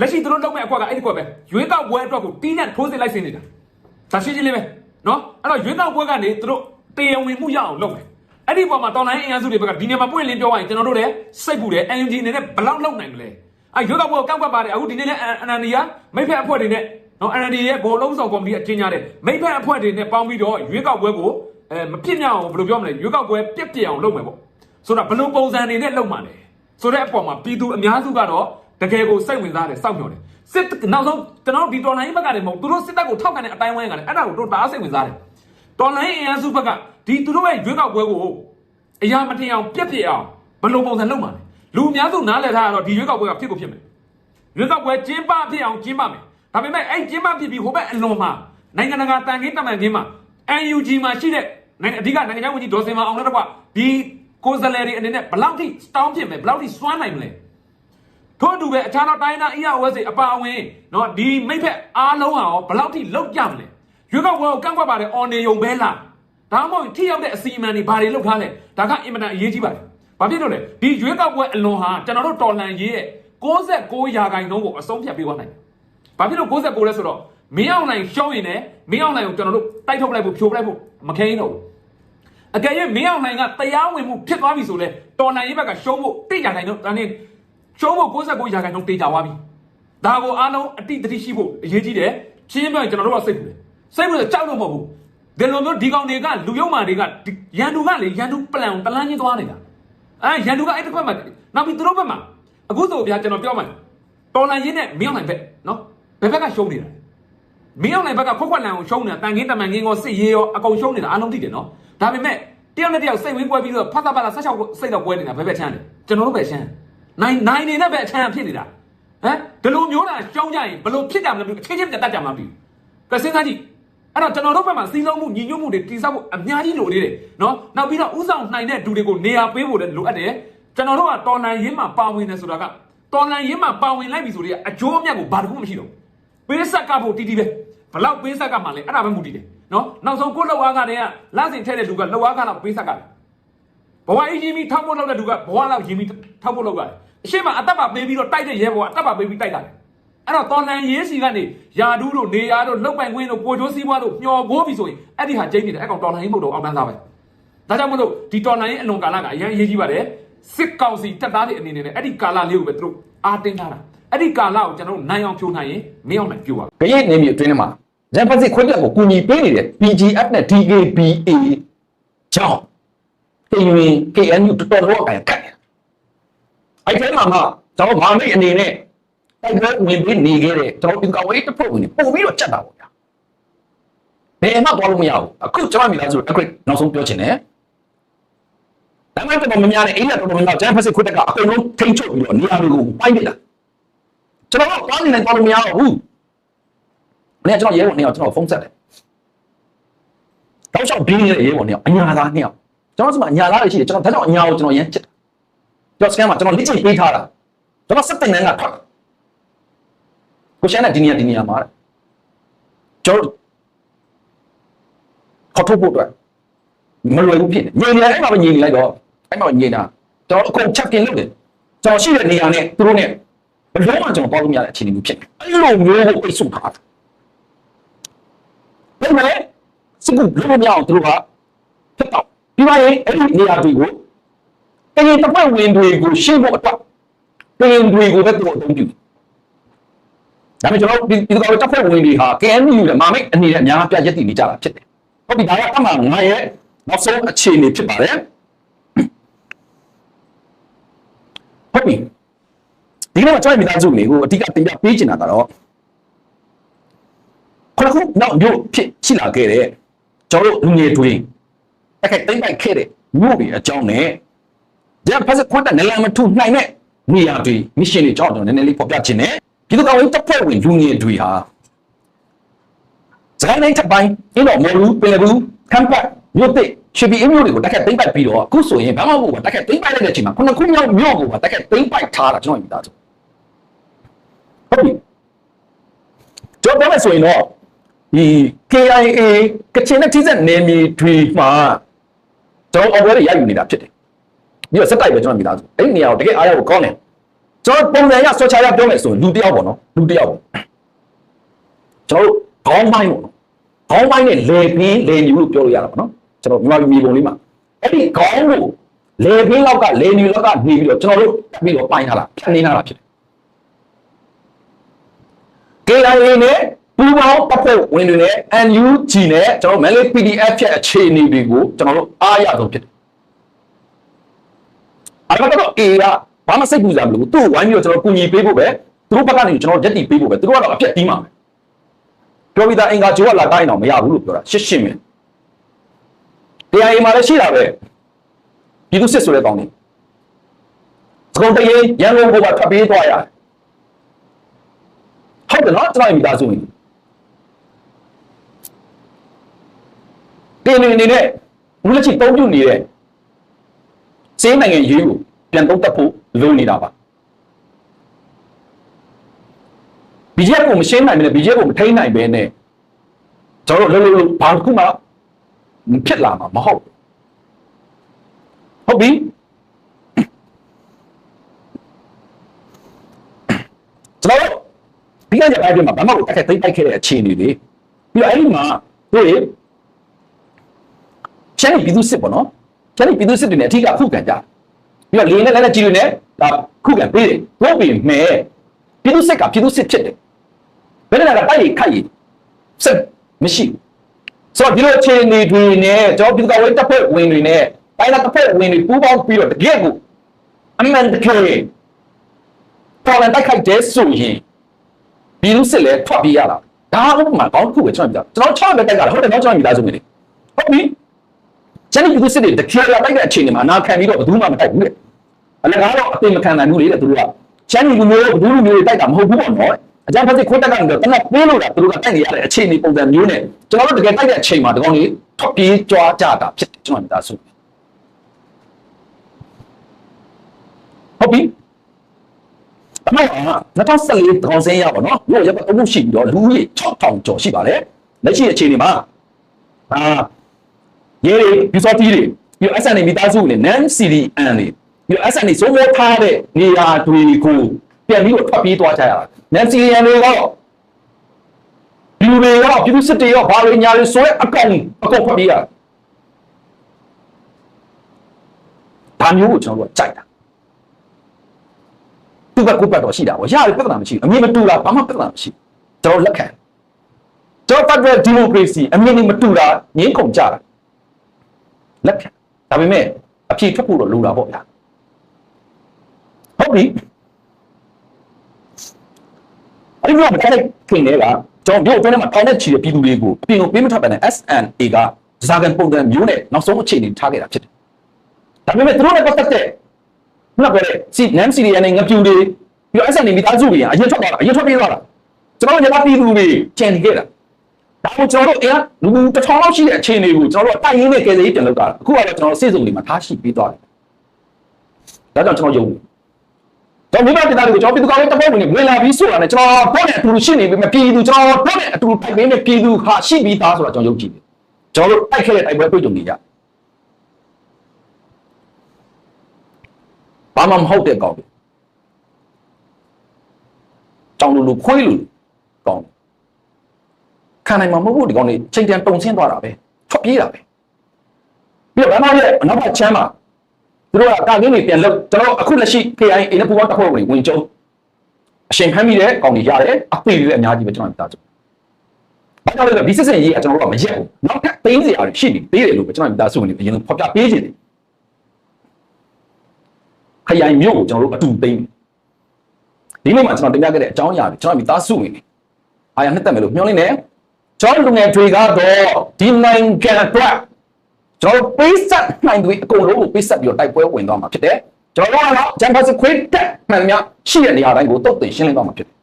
လက်ရှိသူတို့လုပ်မဲ့အကွက်ကအဲ့ဒီကွက်ပဲရွေးကောက်ပွဲအတွက်ကိုတီးနဲ့ထိုးစစ်လိုက်စင်နေတာဒါရှင်းရှင်းလေးပဲနော်အဲ့တော့ရွေးကောက်ပွဲကနေသူတို့တရားဝင်မှုရအောင်လုပ်မယ်အဲ့ဒီပေါ်မှာတော်လိုင်းအင်အားစုတွေဘက်ကဒီနေမှာပွင့်လင်းပြောရရင်ကျွန်တော်တို့လည်းစိတ်ပူတယ် NUG အနေနဲ့ဘယ်လောက်လုပ်နိုင်မလဲအဲ့ရွေးကောက်ပွဲကိုကောက်ကွက်ပါတယ်အခုဒီနေ့လည်း NND ကမိဖက်အဖွဲ့တွေနဲ့ နော် NND ရဲ့ဘောလုံးဆောင်ကော်မတီအကြီးညာတဲ့မိဖက်အဖွဲ့တွေနဲ့ပေါင်းပြီးတော့ရွေးကောက်ပွဲကိုအဲမပြစ်မြောက်အောင်ဘယ်လိုပြောမလဲရွေးကောက်ပွဲပြက်ပြက်အောင်လုပ်မယ်ပေါ့ဆိုတော့ဘယ်လိုပုံစံတွေနဲ့လုပ်မှာလဲဆိုတဲ့အပေါ်မှာပြည်သူအများစုကတော့တကယ်ကိုစိတ်ဝင်စားတယ်စောင့်မျှော်တယ်စစ်နောက်ဆုံးကျွန်တော်တို့ဒီတော်လိုင်းဘက်ကလည်းမဟုတ်သူတို့စစ်တပ်ကိုထောက်ခံတဲ့အတိုင်းဝိုင်းကလည်းအဲ့ဒါကိုတို့တအားစိတ်ဝင်စားတယ်တော်လိုင်းအင်အားစုဘက်ကဒီသူတို့ရဲ့ရွေးကောက်ပွဲကိုအရာမတင်အောင်ပြက်ပြက်အောင်ဘယ်လိုပုံစံလုပ်မှာလဲလူအများစုနားလည်ထားရတော့ဒီရွေးကောက်ပွဲကဖြစ်ကိုဖြစ်မယ်ရွေးကောက်ပွဲကျင်းပဖြစ်အောင်ကျင်းပမယ် ဒါပေမဲ့အဲ့ကျင်းပဖြစ်ပြီးဟိုဘက်အလွန်မှာနိုင်ငံတကာတန်ခင်းတမန်ခင်းမှာ NUG မှာရှိတဲ့နိုင်ငံအဓိကနိုင်ငံခြားဝန်ကြီးဒေါ်စင်မအောင်လည်းတော့ဒီကိုယ်စားလှယ်တွေအနေနဲ့ဘလောက်ထိစတောင်းဖြစ်မယ်ဘလောက်ထိစွမ်းနိုင်မလဲထို့အတူပဲအခြားသောတိုင်းသား EOS အပါအဝင်နော်ဒီမိဖက်အားလုံးဟာရောဘလောက်ထိလောက်ကြမလဲရွေးကောက်ပွဲကိုကန့်ကွက်ပါတယ် on နေုံပဲလားဒါမှမဟုတ်ထိရောက်တဲ့အစီအမံတွေဘာတွေလုပ်ထားလဲဒါကအင်မတန်အရေးကြီးပါတယ်ဘာဖြစ်လို့လဲဒီရွေးကောက်ပွဲအလွန်ဟာကျွန်တော်တို့တော်လှန်ရေးရဲ့69ရာခိုင်နှုန်းကိုအဆုံးဖြတ်ပေးသွားနိုင်တယ် ဘာဖြစ်လို့69လဲဆိုတော့မင်းအောင်နိုင်ရှုံးရင်လည်းမင်းအောင်နိုင်ကိုကျွန်တော်တို့တိုက်ထုတ်လိုက်ဖို့ဖြိုပလိုက်ဖို့မခဲရင်တော့ဘူး။အကယ်၍မင်းအောင်နိုင်ကတရားဝင်မှုဖြစ်သွားပြီဆိုလဲတော်လှန်ရေးဘက်ကရှုံးဖို့တိတ်ရာခိုင်နှုန်းဒါနဲ့ရှုံးဖို့69ရာခိုင်နှုန်းတေချာသွားပြီ။ဒါကိုအားလုံးအတိတတိရှိဖို့အရေးကြီးတယ်။ချင်းပြောရင်ကျွန်တော်တို့ကစိတ်ပူတယ်။စိတ်ပူတယ်ကြောက်လို့မဟုတ်ဘူး။ဒီလိုမျိုးဒီကောင်တွေကလူယုံမာတွေကဒီရန်သူကလေရန်သူပလန်တလန်းချင်းသွားနေတာ။အဲရန်သူကအဲ့တစ်ခွက်မှာနောက်ပြီးသူတို့ဘက်မှာအခုဆိုဗျာကျွန်တော်ပြောမှတော်လန်ရင်းနဲ့မင်းအောင်နိုင်ဘက်နော် ဘယ်ဘက်ကရှုံးနေတာလဲမင်းအောင်နိုင်ဘက်ကခွက်ခွက်လန်ကိုရှုံးနေတာတန်ခင်းတမန်ခင်းကိုစစ်ရေးရောအကုန်ရှုံးနေတာအားလုံးသိတယ်နော်ဒါပေမဲ့တယောက်နဲ့တယောက်စိတ်ဝင်းပွဲပြီးတော့ဖတ်တာပါလားဆက်ချောက်စိတ်တော့ပွဲနေတာဘယ်ဘက်ချမ်းလဲကျွန်တော်တို့ပဲချမ်းနိုင်နိုင်နေတဲ့ဘက်အချမ်းဖြစ်နေတာဟမ်ဒီလိုမျိုးတာရှုံးကြရင်ဘလို့ဖြစ်တာမလဲအချင်းချင်းပြတ်တတ်ကြမှာပြီကစင်းသားကြီးအဲ့တော့ကျွန်တော်တို့ဘက်မှာစီးလုံးမှုညီညွတ်မှုတွေတိစောက်ဖို့အများကြီးလိုနေတယ်နော်နောက်ပြီးတော့ဥဆောင်နိုင်တဲ့လူတွေကိုနေရာပေးဖို့လည်းလိုအပ်တယ်ကျွန်တော်တို့ကတော်လန်ရင်းမှာပါဝင်နေဆိုတာကတော်လန်ရင်းမှာပါဝင်လိုက်ပြီဆိုတော့အကျိုးအမြတ်ကိုဘာတစ်ခုမှမရှိတော့ ပေးဆက်ကဖို့တီးတီးပဲဘလောက်ပေးဆက်ကမှလဲအဲ့ဒါပဲမူတည်တယ်နော်နောက်ဆုံးကိုယ့်လောက်အားကတည်းကလမ်းစဉ်ထဲတဲ့လူကလောက်အားကတော့ပေးဆက်ကတယ်ဘဝအေးရင်ပြီးထောက်ဖို့လောက်တဲ့လူကဘဝလောက်ရင်ပြီးထောက်ဖို့လောက်ရတယ်အရှိမအသက်ပါပေးပြီးတော့တိုက်တဲ့ရဲဘောကအသက်ပါပေးပြီးတိုက်တာတယ်အဲ့တော့တော်လန်ရေးစီကနေယာဒူးတို့နေယာတို့လောက်ပိုင်ခွင်းတို့ကိုချိုးစည်းပွားတို့မျောကိုးပြီဆိုရင်အဲ့ဒီဟာကျိန်းနေတယ်အဲ့ကောင်တော်လန်ရေးမဟုတ်တော့အောက်တန်းသားပဲဒါကြောင့်မလို့ဒီတော်လန်ရေးအလွန်ကာလကအရင်အရေးကြီးပါတယ်စစ်ကောင်စီတပ်သားတွေအနေနဲ့လည်းအဲ့ဒီကာလလေးကိုပဲသူတို့အားတင်းထားတာ အဲ့ဒီကာလကိုကျွန်တော်တို့နိုင်အောင်ဖြိုးနိုင်ရင်မင်းအောင်နိုင်ပြိုပါကရင်နေမြေအတွင်းထဲမှာဂျန်ဖက်စစ်ခွင့်တက်ကိုကူညီပေးနေတဲ့ PGF နဲ့ DKBA ကြောင့်တင်ရင် KNU တော်တော်တော့ကန်ခတ်တယ်အဲ့ဒီမှာမှကျွန်တော်ဗာမိတ်အနေနဲ့တိုက်ပွဲဝင်ပြီးနေခဲ့တဲ့ကျွန်တော်ဒီကောင်ဝေးတစ်ဖက်ဝင်နေပုံပြီးတော့ချက်တာပေါ့ဗျာဘယ်မှသွားလို့မရဘူးအခုကျွန်တော်မိသားစုအခုနောက်ဆုံးပြောချင်တယ်ဒါမှမဟုတ်တော်များများနဲ့အိမ်နဲ့တော်တော်များများဂျန်ဖက်စစ်ခွင့်တက်ကအကုန်လုံးထိန်းချုပ်ပြီးတော့နေရာတွေကိုပိုင်းပစ်တာ ကျွန်တော်တော့သွားနေနိုင်သွားလို့မရတော့ဘူးမနေ့ကကျွန်တော်ရဲဘော်နှစ်ယောက်ကျွန်တော်ဖုန်းဆက်တယ်တောက်လျှောက်ဘင်းနေတဲ့ရဲဘော်နှစ်ယောက်အညာသားနှစ်ယောက်ကျွန်တော်စမအညာသားတွေရှိတယ်ကျွန်တော်ဒါကြောင့်အညာကိုကျွန်တော်ရမ်းချစ်တယ်ကျော်စကန်မှာကျွန်တော်လက်ချင်ပေးထားတာကျွန်တော်စက်တင်နန်းကထွက်ကိုရှမ်းနဲ့ဒီနေရာဒီနေရာမှာတဲ့ကျွန်တော်ခေါ်ထုတ်ဖို့အတွက်မလွယ်ဘူးဖြစ်နေညင်နေလိုက်အဲ့မှာပဲညင်နေလိုက်တော့အဲ့မှာပဲညင်တာကျွန်တော်အကုန်ချက်กินလုပ်တယ်ကျွန်တော်ရှိတဲ့နေရာနဲ့သူတို့နဲ့ ဘယ်တော့မှကျွန်တော်ပေါလို့မရတဲ့အခြေအနေမျိုးဖြစ်နေအဲ့လိုမျိုးကိုပိတ်ဆို့ထားတယ်ဒါပေမဲ့စကူလုံးမရအောင်သူတို့ကဖက်တော့ပြီးပါရင်အဲ့ဒီနေရာတွေကိုတကယ်တစ်ဖွဲ့ဝင်တွေကိုရှင်းဖို့အတွက်တကယ်တွေကိုပဲသူတို့အသုံးပြုဒါပေမဲ့ကျွန်တော်ဒီဒီကောင်တစ်ဖွဲ့ဝင်တွေဟာ KNU နဲ့မာမိတ်အနေနဲ့အများပြရက်တည်နေကြတာဖြစ်တယ်ဟုတ်ပြီဒါကအမှငါရဲ့နောက်ဆုံးအခြေအနေဖြစ်ပါတယ်ဟုတ်ပြီ ဒီကနေ့ကျွန်တော်မိသားစုတွေကိုအဓိကတင်ပြပေးချင်တာကတော့ခုနကနောက်မြို့ဖြစ်ရှိလာခဲ့တဲ့ကျွန်တော်တို့လူငယ်တွေတက်ခိုက်တိမ့်ပိုက်ခဲ့တဲ့မြို့တွေအကြောင်းနဲ့ဂျန်ဖက်စခွတ်တဲ့နလန်မထုနိုင်တဲ့နေရာတွေမစ်ရှင်တွေအကြောင်းကျွန်တော်နည်းနည်းလေးဖော်ပြခြင်းနဲ့ဒီလိုကောင်ဝင်တပ်ဖွဲ့ဝင်လူငယ်တွေဟာစကိုင်းတိုင်းထပ်ပိုင်းအင်းတော်မော်လူပင်လဘူးကမ်ပတ်မြို့သစ်ရွှေပြည်အင်းမြို့တွေကိုတက်ခိုက်တိမ့်ပိုက်ပြီးတော့အခုဆိုရင်ဘာမှမဟုတ်ဘူးတက်ခိုက်တိမ့်ပိုက်လိုက်တဲ့အချိန်မှာခုနကခုမြောက်မြို့ကိုတက်ခိုက်တိမ့်ပိုက်ထားတာကျွန်တော်မြင်တာဆို ဟုတ်ပြီကျွန်တော်ပြောမယ်ဆိုရင်တော့ဒီ KIA ကချင်နဲ့ထိစက်နယ်မြေတွေမှာကျွန်တော် order တွေရယူနေတာဖြစ်တယ်။ပြီးတော့စက်တိုက်ပဲကျွန်တော်မိသားစုအဲ့ဒီနေရာကိုတကယ်အားရဖို့ကောင်းတယ်။ကျွန်တော်ပုံစံရဆွချရပြောမယ်ဆိုရင်လူတစ်ယောက်ပေါ့နော်လူတစ်ယောက်ပေါ့။ကျွန်တော်တို့ခေါင်းပိုင်းပေါ့နော်။ခေါင်းပိုင်းနဲ့လေပင်းလေညူလို့ပြောလို့ရတာပေါ့နော်။ကျွန်တော်မြန်မာပြည်ပုံလေးမှာအဲ့ဒီခေါင်းကိုလေပင်းလောက်ကလေညူလောက်ကနေပြီးတော့ကျွန်တော်တို့တက်ပြီးတော့ပိုင်းထားတာဖြတ်နေထားတာဖြစ်တယ်။ KIA နဲ့ပူပေါင်းတပ်ဖွဲ့ဝင်တွေနဲ့ NUG နဲ့ကျွန်တော် Malay PDF ဖြတ်အခြေအနေတွေကိုကျွန်တော်တို့အားရဆုံးဖြစ်တယ်။အဲ့တော့ A ကဘာမှစိတ်ပူစရာမလိုဘူး။သူ့ကိုဝိုင်းပြီးတော့ကျွန်တော်ကူညီပေးဖို့ပဲသူတို့ဘက်ကနေကျွန်တော်ရက်တီပေးဖို့ပဲသူတို့ကတော့အပြက်တီးမှာပဲ။ပြောပြီးသားအင်္ဂါဂျိုးကလာတိုင်းတော့မရဘူးလို့ပြောတာရှင်းရှင်းပဲ။ KIA မှာလည်းရှိတာပဲ။ပြည်သူစစ်ဆိုတဲ့ကောင်းနေ။စကုံတရေရန်ကုန်ကိုပါထွက်ပြေးသွားရတယ်။ ဟုတ်တယ်နော်ကျွန်တော်ရဲ့မိသားစုဝင်တင်းနေနေနဲ့ဘူးလက်ချီတုံးပြနေတဲ့စင်းနိုင်ငံရေးကိုပြန်တုံးတက်ဖို့လိုနေတာပါ BJP ကိုမရှင်းနိုင်ဘူးလေ BJP ကိုမထိန်းနိုင်ပဲနဲ့ကျွန်တော်တို့လုံးလုံးဘာတစ်ခုမှမဖြစ်လာမှာမဟုတ်ဘူးဟုတ်ပြီကျွန်တော် တို့ဒီကနေ့ပိုင်းမှာဘာမှကိုတက်ခက်သိမ့်တိုက်ခဲ့တဲ့အခြေအနေတွေပြီးတော့အဲ့ဒီမှာတို့ရေချမ်းပြည်သူစစ်ပေါ့နော်ချမ်းပြည်သူစစ်တွေနဲ့အထူးကခုခံကြပြီးတော့လေနဲ့လည်းကြီးတွေနဲ့ဒါခုခံပေးတယ်တို့ပြီးမဲ့ပြည်သူစစ်ကပြည်သူစစ်ဖြစ်တယ်ဘယ်နဲ့ကတိုက်ရိုက်ခိုက်ရစစ်မရှိဘူးဆိုတော့ဒီလိုအခြေအနေတွေနဲ့ကျွန်တော်ပြည်သူ့ကဝေးတပ်ဖွဲ့ဝင်တွေနဲ့တိုင်းလာတပ်ဖွဲ့ဝင်တွေပူးပေါင်းပြီးတော့တကယ့်ကိုအမှန်တကယ်ပေါ်လန်တိုက်ခိုက်တဲ့ဆိုရင် ပြည်သူစစ်လည်းထွက်ပြေးရတာဒါဥပမာကောင်းတစ်ခုပဲကျွန်တော်ပြောကျွန်တော်6ပဲတိုက်ကြတာဟုတ်တယ်နော်ကျွန်တော်မိသားစုဝင်တွေဟုတ်ပြီကျန်တဲ့ပြည်သူစစ်တွေတကယ်တိုက်တဲ့အခြေအနေမှာအနာခံပြီးတော့ဘယ်သူမှမတိုက်ဘူးတဲ့အလကားတော့အသိမခံနိုင်ဘူးလေတဲ့သူတို့ကကျန်တဲ့လူမျိုးဘယ်သူလူမျိုးတွေတိုက်တာမဟုတ်ဘူးပေါ့နော်အကြမ်းဖက်စစ်ခွတ်တက်ကနေတော့တနက်ပေးလို့တာသူတို့ကတိုက်နေရတဲ့အခြေအနေပုံစံမျိုးနဲ့ကျွန်တော်တို့တကယ်တိုက်တဲ့အချိန်မှာဒီကောင်ကြီးထွက်ပြေးကြွားကြတာဖြစ်တယ်ကျွန်တော်မိသားစုဟုတ်ပြီ အမေက2014တောင်စင်းရပါတော့မြို့ရပ်ပတ်အုပ်ရှိပြီးတော့လူကြီး6000ကျော်ရှိပါတယ်လက်ရှိအခြေအနေမှာအာရေးတွေဒီစောတီးတွေပြီးတော့ SN မိသားစုနဲ့ NAM CDN တွေပြီးတော့ SN စိုးမိုးထားတဲ့နေရာတွေကိုပြန်ပြီးတော့ထွက်ပြေးသွားကြရတာ NAM CDN တွေကတော့ဒီလူတွေရောပြည်သူစစ်တွေရောဘာတွေညာတွေဆိုရဲအကောင်အကောင်ထွက်ပြေးရတာဒါမျိုးကိုကျွန်တော်တို့ကကြိုက်တာသူ့ ဘက်ကိုယ့်ဘက်တော့ရှိတာပေါ့ရတယ်ပြဿနာမရှိဘူးအမြင်မတူတာဘာမှပြဿနာမရှိဘူးကျွန်တော်လက်ခံကျွန်တော် Federal Democracy အမြင်နဲ့မတူတာငင်းခုန်ကြတာလက်ခံဒါပေမဲ့အဖြေထွက်ဖို့တော့လိုတာပေါ့ဗျာဟုတ်ပြီအဲ့ဒီမှာမခိုင်ခင်တွေကကျွန်တော်တို့အတွင်းထဲမှာထောင်နဲ့ချီတဲ့ပြည်သူတွေကိုအပြင်ကိုပေးမထွက်ပါနဲ့ SNA ကဇာကန်ပုံစံမျိုးနဲ့နောက်ဆုံးအခြေအနေထားခဲ့တာဖြစ်တယ်ဒါပေမဲ့သူတို့လည်းပတ်သက်တဲ့ ခုနကပြောတဲ့စီ NAM CDN နဲ့ငပြူတွေပြီးတော့ SNA မိသားစုတွေကအရင်ထွက်သွားတာအရင်ထွက်ပြေးသွားတာကျွန်တော်တို့ညလာပြည်သူတွေကြံနေခဲ့တာဒါကိုကျွန်တော်တို့အင်လူတစ်ထောင်လောက်ရှိတဲ့အခြေအနေကိုကျွန်တော်တို့တိုက်ရင်းနဲ့ကယ်ဆယ်ရေးပြန်လုပ်တာအခုကတော့ကျွန်တော်စေစုံတွေမှာထားရှိပေးသွားတယ်ဒါကြောင့်ကျွန်တော်ယုံတယ်ကျွန်တော်မိဘပြည်သားတွေကိုကျွန်တော်ပြည်သူကောင်းတဲ့တပ်ဖွဲ့ဝင်တွေဝင်လာပြီးဆိုတာနဲ့ကျွန်တော်ဘောနဲ့အတူတူရှိနေပြီမပြည်သူကျွန်တော်ဘောနဲ့အတူတူတိုက်ပေးနေပြည်သူဟာရှိပြီးသားဆိုတာကျွန်တော်ယုံကြည်တယ်ကျွန်တော်တို့တိုက်ခဲ့တဲ့တိုက်ပွဲတွေ့ကြုံနေကြ ဘာမှမဟုတ်တဲ့ကောင်းတယ်တောင်းလို့လို့ခွေးလို့ကောင်းတယ်ခံနိုင်မှာမဟုတ်ဘူးဒီကောင်းနေချိန်တန်တုံဆင်းသွားတာပဲထွက်ပြေးတာပဲပြီးတော့ဘာမှရဲ့အနောက်ကချမ်းမှာသူတို့ကကာကင်းတွေပြန်လို့ကျွန်တော်အခုလက်ရှိ KI အိမ်နဲ့ပူပေါင်းတပ်ဖွဲ့ဝင်ဝင်ကျုံအရှင်ဖမ်းမိတဲ့ကောင်းကြီးရတယ်အသေးတွေလည်းအများကြီးပဲကျွန်တော်တာကြဘာကြောင့်လဲဆိုတော့ဒီစစ်စင်ရေးကကျွန်တော်တို့ကမရက်ဘူးနောက်ထပ်သိန်းစရာတွေရှိနေသေးတယ်လို့ပဲကျွန်တော်မိသားစုဝင်တွေအရင်ဆုံးဖော်ပြပေးခြင်းတယ် ခရိုင်မြို့ကိုကျွန်တော်တို့အတူသိမ်းဒီနေ့မှာကျွန်တော်တင်ပြခဲ့တဲ့အကြောင်းအရာတွေကျွန်တော်မိသားစုဝင်တွေအာရနှစ်သက်မယ်လို့မျှော်လင့်နေကျွန်တော်လူငယ်တွေကတော့ဒီနိုင်ငံအတွက်ကျွန်တော်ပေးဆက်နိုင်သူအကုန်လုံးကိုပေးဆက်ပြီးတော့တိုက်ပွဲဝင်သွားမှာဖြစ်တယ်ကျွန်တော်ကတော့ဂျမ်ပါစခွေးတက်မှန်များရှိတဲ့နေရာတိုင်းကိုတုတ်သိရှင်းလင်းသွားမှာဖြစ်တယ်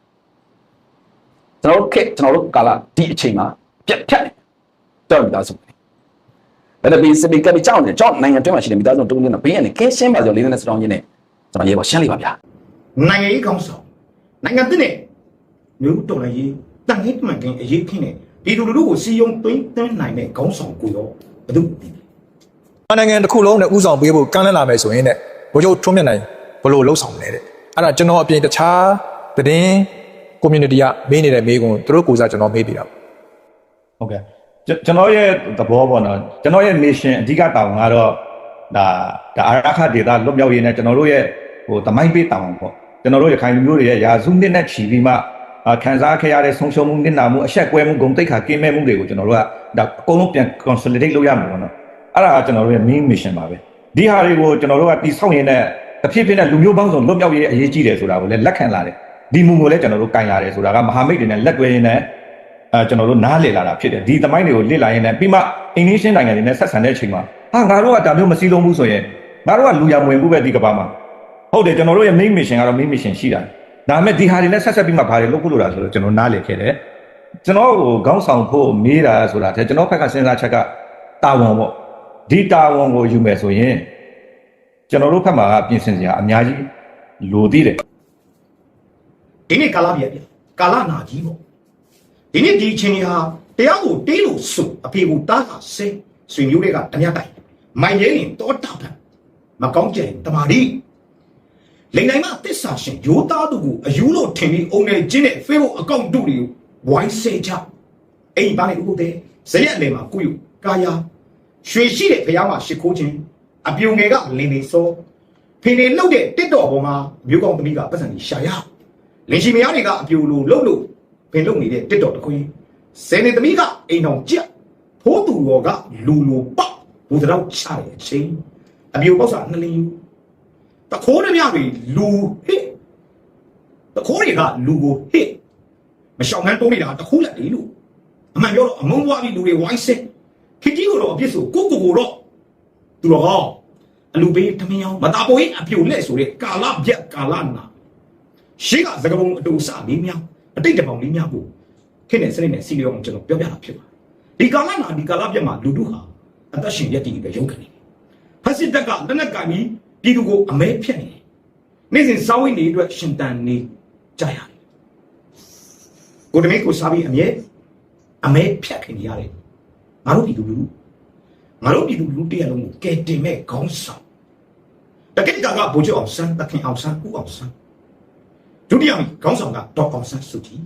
ကျွန်တော်တို့ခက်ကျွန်တော်တို့ကာလဒီအချိန်မှာပြတ်ဖြတ်တယ်တော်မိသားစုဝင်ဘယ်လိုပြီးစပီကပ်ကြောင်းတယ်ကြောင်းနိုင်ငံတွင်းမှာရှိတဲ့မိသားစုတုံးတင်းတော့ဘေးရနေကင်းရှင်းပါဆိုလေးနဲ့စတောင်းချင်းနဲ့ ကျွန်တော်ရေပေါ်ရှင်းလိုက်ပါဗျာနိုင်ငံရေးကောင်းဆောင်နိုင်ငံတစ်နဲ့မျိုးတော်လည်းရေးတန်ရေးမှန်ကန်အရေးခင်းတဲ့ဒီလူလူတို့ကိုစီယုံသွင်းသွင်းနိုင်တဲ့ကောင်းဆောင်ကိုရောဘယ်သူတည်လဲနိုင်ငံတစ်ခုလုံးနဲ့ဥဆောင်ပေးဖို့ကမ်းလှမ်းလာမယ်ဆိုရင်တဲ့ဘိုးချုပ်ထွန်းမြတ်နိုင်ဘလို့လှုပ်ဆောင်လဲတဲ့အဲ့ဒါကျွန်တော်အပြင်တခြားသတင်း community ကမေးနေတဲ့မေးခွန်းသူတို့ကိုယ်စားကျွန်တော်မေးပြတာပေါ့ဟုတ်ကဲ့ကျွန်ကျွန်တော်ရဲ့သဘောပေါ့နော်ကျွန်တော်ရဲ့ mission အဓိကတောင်းကတော့ဒါဒါအာရခဒေတာလွတ်မြောက်ရေးနဲ့ကျွန်တော်တို့ရဲ့ ဟိုတမိုင်းပေးတောင်းပေါ့ကျွန်တော်တို့ရခိုင်လူမျိုးတွေရဲ့ယာစုနှစ်နဲ့ချီပြီးမှအာခံစားခဲ့ရတဲ့ဆုံးရှုံးမှုနစ်နာမှုအဆက်ကွဲမှုဂုဏ်တိတ်ခါကင်းမဲ့မှုတွေကိုကျွန်တော်တို့ကဒါအကုန်လုံးပြန် consolidate လုပ်ရမှာပေါ့နော်အဲ့ဒါကကျွန်တော်တို့ရဲ့ main mission ပါပဲဒီဟာတွေကိုကျွန်တော်တို့ကတိဆောက်ရင်းနဲ့အဖြစ်ဖြစ်နဲ့လူမျိုးပေါင်းစုံလွတ်မြောက်ရေးအရေးကြီးတယ်ဆိုတာကိုလည်းလက်ခံလာတယ်ဒီမူကိုလည်းကျွန်တော်တို့ကင်လာတယ်ဆိုတာကမဟာမိတ်တွေနဲ့လက်တွဲရင်းနဲ့အဲကျွန်တော်တို့နားလည်လာတာဖြစ်တယ်ဒီသမိုင်းတွေကိုလေ့လာရင်းနဲ့ပြီးမှအင်္ဂလိပ်ရှင်းနိုင်ငံတွေနဲ့ဆက်ဆံတဲ့အချိန်မှာဟာငါတို့ကဒါမျိုးမစည်းလုံးဘူးဆိုရင်ငါတို့ကလူရမဝင်ဘူးပဲဒီကမ္ဘာမှာ ဟုတ်တယ်ကျွန်တော်တို့ရဲ့ main mission ကတော့ main mission ရှိတာဒါပေမဲ့ဒီဟာတွေနဲ့ဆက်ဆက်ပြီးမှဘာတွေလုပ်ဖို့လိုတာဆိုတော့ကျွန်တော်နားလည်ခဲ့တယ်ကျွန်တော်ကိုခေါင်းဆောင်ဖို့မေးတာဆိုတာတဲ့ကျွန်တော်ဘက်ကစဉ်းစားချက်ကတာဝန်ပေါ့ဒီတာဝန်ကိုယူမယ်ဆိုရင်ကျွန်တော်တို့ဘက်မှာကပြင်ဆင်စရာအများကြီးလိုသေးတယ်ဒီနေ့ကာလပြည့်ပြည့်ကာလနာကြီးပေါ့ဒီနေ့ဒီအချိန်ကြီးဟာတရားကိုတေးလို့ဆိုအဖေကိုတားတာဆဲဆွေမျိုးတွေကတ냐တိုင်မိုင်ရဲရင်တောတောက်တာမကောင်းကြရင်တမာဒီ လိန်နိုင်မတစ္ဆာရှင်ရိုးသားသူကိုအယူလို့ထင်ပြီးအုံနေချင်းတဲ့ Facebook အကောင့်တို့တွေကိုဝိုင်းဆဲချအိမ်ပါနေဥပုတဲ့ဇရက်လေမှာကုယူကာယာရွှေရှိတဲ့ဖျားမှာရှ िख ိုးခြင်းအပြုံငယ်ကလင်းနေစောဖေနေလှုပ်တဲ့တစ်တော်ပေါ်မှာမျိုးကောင်းသမီးကပတ်စံကြီးရှာရလင်ရှိမယားတွေကအပြူလိုလှုပ်လို့ပင်လှုပ်နေတဲ့တစ်တော်တစ်ခွင်းဇယ်နေသမီးကအိမ်တော်ကြက်ဖိုးသူတော်ကလူလိုပေါက်ဘူတတော့ချတဲ့အချိန်အပြူပေါက်စားနှလင်းယူ တခိုးရမြတွေလူဟစ်တခိုးတွေကလူကိုဟစ်မရှောင်ကန်းတိုးနေတာတခိုးလက်တွေလို့အမှန်ပြောတော့အမုန်းပွားပြီးလူတွေဝိုင်းစစ်ခကြီးကိုတော့အပြစ်ဆိုကိုကိုကိုတော့သူတော်ဟောအလူပေးသမင်းအောင်မတာပေါ်ရင်အပြူလက်ဆိုတဲ့ကာလပြက်ကာလနာရှေးကသကပုံအတူစလေးများအတိတ်တပောင်လေးများကိုခေတ်နဲ့စနစ်နဲ့စီလျောအောင်ကျွန်တော်ပြောပြတာဖြစ်ပါတယ်ဒီကာလနာဒီကာလပြတ်မှာလူတို့ဟာအသက်ရှင်ရက်တည်ပြီးရုန်းကန်နေတယ်ဖက်စစ်တက်ကလက်နက်ကင်ပြီး ပြည်သူကိုအမဲဖြတ်နေတယ်နေ့စဉ်စောင်းဝိနေအတွက်ရှင်တန်နေကြရတယ်ကိုတမေကိုစားပြီးအမြဲအမဲဖြတ်ခင်နေရတယ်ငါတို့ပြည်သူလူထုငါတို့ပြည်သူလူထုတရားလုံးကိုကဲတင်မဲ့ခေါင်းဆောင်တကယ့်ကကဘိုးချုပ်အောင်ဆန်းတခင်အောင်ဆန်းဦးအောင်ဆန်းဒုတိယမိခေါင်းဆောင်ကဒေါက်အောင်ဆန်းစုကြည်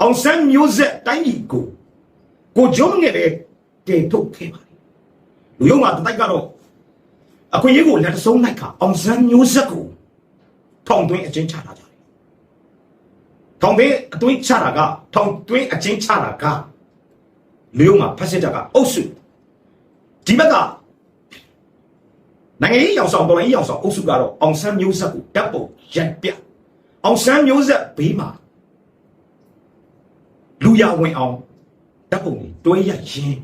အောင်ဆန်းမျိုးဆက်တိုင်းပြည်ကိုကိုကျုံးငယ်တဲ့ကဲထုတ်ခဲ့ပါလူယုံမှာတတိုက်ကတော့ အခွင့်အရေးကိုလက်တဆုံးလိုက်ခါအောင်ဆန်းမျိုးဆက်ကိုထောင်သွင်းအကျဉ်းချတာကြတယ်ထောင်သွင်းအတွင်းချတာကထောင်သွင်းအကျဉ်းချတာကလူယုံမှာဖက်စစ်တပ်ကအုပ်စုဒီဘက်ကနိုင်ငံရေးရောင်ဆောင်တော်ရေးရောင်ဆောင်အုပ်စုကတော့အောင်ဆန်းမျိုးဆက်ကိုတပ်ပုံရိုက်ပြအောင်ဆန်းမျိုးဆက်ဘေးမှာလူရဝင်အောင်တပ်ပုံတွေတွဲရရင်း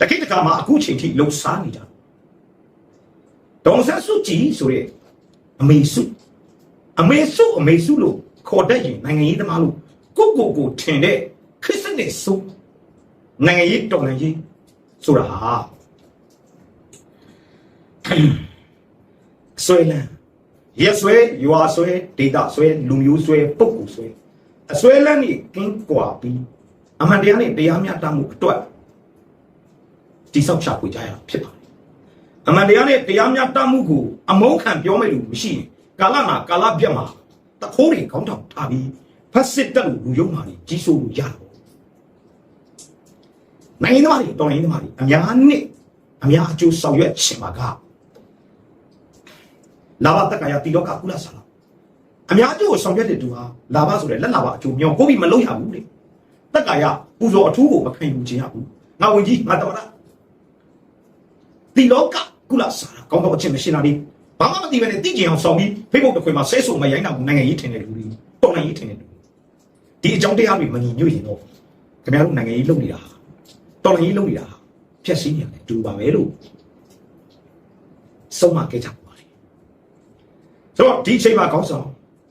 တကိတကမှာအခုချိန်ထိလှုပ်ရှားနေကြ ဒေါန်ဆန်းစုကြည်ဆိုတဲ့အမေစုအမေစုအမေစုလို့ခေါ်တတ်ရင်နိုင်ငံရေးသမားလို့ကိုကိုကိုထင်တဲ့ခရစ်စတန်စုနိုင်ငံရေးတော်လှန်ရေးဆိုတာဟာဆွဲလန်းရက်ဆွဲရွာဆွဲဒေတာဆွဲလူမျိုးဆွဲပုဂ္ဂိုလ်ဆွဲအဆွဲလန်းนี่ကင်းကွာပြီးအမှန်တရားနဲ့တရားမျှတမှုအတွက်တိဆောက်ချပွေကြရတာဖြစ်ပါတယ် အမှန်တရားနဲ့တရားမျှတမှုကိုအမုန်းခံပြောမဲ့လူမရှိရင်ကာလနာကာလပြတ်မှာတခိုးတွေခေါင်းထောင်ထားပြီးဖတ်စစ်တက်လို့လူယုံမာတွေကြီးစိုးလို့ရတာပေါ့နိုင်ငံသားတွေတော်နိုင်ငံသားတွေအများနဲ့အများအကျိုးဆောင်ရွက်ရှင်ပါကလာဘတက္ကရာတိလောကကုလဆာလာအများအကျိုးကိုဆောင်ရွက်တဲ့သူဟာလာဘဆိုတဲ့လက်လာဘအကျိုးမြောကိုပြီးမလုပ်ရဘူးလေတက္ကရာပူဇော်အထူးကိုမခံယူခြင်းရဘူးငါဝင်ကြီးငါတော်ရတိလောက ကုလဆာလာကောင်းတော့အချင်းမရှိလားဒီဘာမှမသိဘဲနဲ့တိကျင်အောင်ဆောင်ပြီး Facebook တစ်ခွေမှာဆဲဆိုမရိုင်းတာကိုနိုင်ငံရေးထင်တဲ့လူတွေတော်နိုင်ငံရေးထင်တဲ့လူတွေဒီအကြောင်းတရားတွေမညီညွတ်ရင်တော့ခင်ဗျားတို့နိုင်ငံရေးလုပ်နေတာတော်နိုင်ငံရေးလုပ်နေတာဖြက်စီးနေတယ်တူပါပဲလို့ဆုံးမခဲ့ကြပါလေဆိုတော့ဒီအချိန်မှာခေါင်းဆောင်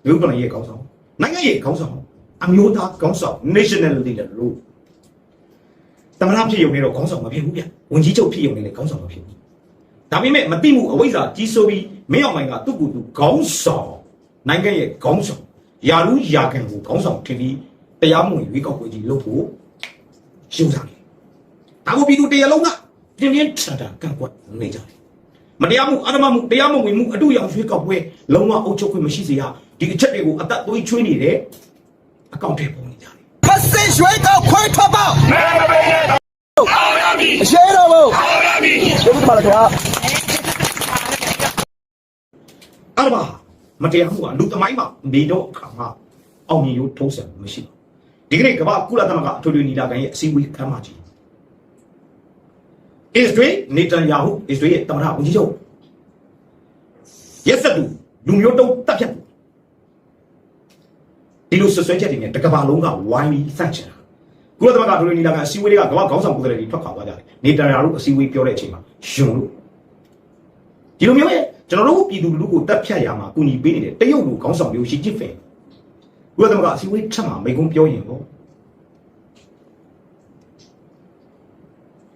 မြို့တော်ရဲ့ခေါင်းဆောင်နိုင်ငံရဲ့ခေါင်းဆောင်အမျိုးသားခေါင်းဆောင် national leader လို့တမနာဖြစ်ရုံနဲ့တော့ခေါင်းဆောင်မဖြစ်ဘူးဗျဝင်ကြီးချုပ်ဖြစ်ရုံနဲ့လည်းခေါင်းဆောင်မဖြစ်ဘူး ဒါပေမဲ့မသိမှုအဝိဇ္ဇာကြီးစိုးပြီးမင်းအောင်မိုင်ကသူ့ကိုယ်သူခေါင်းဆောင်နိုင်ငံရဲ့ခေါင်းဆောင်ယာလူယာကန်ကိုခေါင်းဆောင်ထင်ပြီးတရားမဝင်ရွေးကောက်ပွဲကြီးလုပ်ဖို့ရှုံးစားတယ်ဒါကိုပြည်သူတရားလုံးကပြင်းပြင်းထန်ထန်ကန့်ကွက်နေကြတယ်မတရားမှုအဓမ္မမှုတရားမဝင်မှုအတူရောင်ရွေးကောက်ပွဲလုံးဝအုပ်ချုပ်ခွင့်မရှိစေရဒီအချက်တွေကိုအသက်သွေးချွေးနေတဲ့အကောင့်ထဲပေါ်နေကြတယ်ဖက်စစ်ရွေးကောက်ခွဲထွက်ပေါက် မဲမပေးနဲ့အောင်ရပြီအရှိတော်ဘုံအောင်ရပြီဒီမှာလည်းခင်ဗျာအဲ့ဒါမတရားမှုကလူသမိုင်းမှာနေတော့အခါမှာအောင်မြင်ရိုးထုံးစံမရှိဘူးဒီကနေ့ကမ္ဘာကုလသမဂ္ဂအထွေထွေညီလာခံရဲ့အစည်းအဝေးခမ်းမကြီးအစ္စရေးနေတန်ယာဟုအစ္စရေးရဲ့သမ္မတဝန်ကြီးချုပ်ရက်စက်သူလူမျိုးတုံးတပ်ဖြတ်ဒီလိုဆွဆွဲချက်တွေနဲ့တကဘာလုံးကဝိုင်းပြီးစန့်ချင်တာ ကုလသမဂ္ဂအထွေထွေညီလာခံအစည်းအဝေးတွေကကမ္ဘာခေါင်းဆောင်ကိုယ်စားလှယ်တွေထွက်ခွာသွားကြတယ်နေတန်ယာဟုအစည်းအဝေးပြောတဲ့အချိန်မှာယွန်လို့ဒီလိုမျိုးရဲ့ကျွန်တော်တို့ပြည်သူလူထုကိုတက်ဖြတ်ရမှာကူညီပေးနေတဲ့တရုတ်လူခေါင်းဆောင်မျိုးရှိချစ်ဖင်ဘုရားသမဂ္ဂအစည်းအဝေးထက်မှာမိကုံးပြောရင်ပေါ့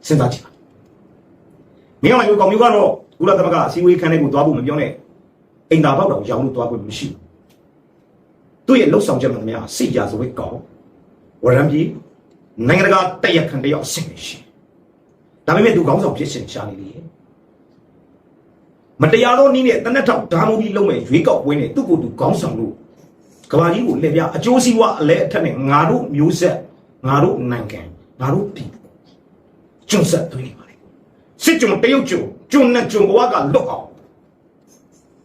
စဉ်းစားကြည့်ပါမင်းအောင်မျိုးကောင်မျိုးကတော့ဘုရားသမဂ္ဂအစည်းအဝေးခန်းထဲကိုသွားဖို့မပြောနဲ့အိမ်သာပေါက်တော့ရောင်းလို့သွားဖို့မရှိဘူးသူ့ရဲ့လှုပ်ဆောင်ချက်မှန်သမျှစိတ်ကြဆိုဝဲကောင်ဝရံပြည် နိုင်ငံတကာတက်ရခံတယောက်ဆင်နေရှိဒါပေမဲ့သူခေါင်းဆောင်ဖြစ်ရှင်ရှာနေလေမတရားသောနည်းနဲ့တနက်ထောက်ဓာမူပြီးလုံးမဲ့ရွေးကောက်ပွဲနဲ့သူ့ကိုယ်သူခေါင်းဆောင်လို့ကဘာကြီးကိုလက်ပြအကျိုးစီးပွားအလဲအထက်နဲ့ငါတို့မျိုးဆက်ငါတို့နိုင်ငံငါတို့ပြည်ကျွန်းဆက်သွေးနေပါလေစစ်ကြုံတရုတ်ကြုံကျွန်းနဲ့ကျွန်းဘဝကလွတ်အောင်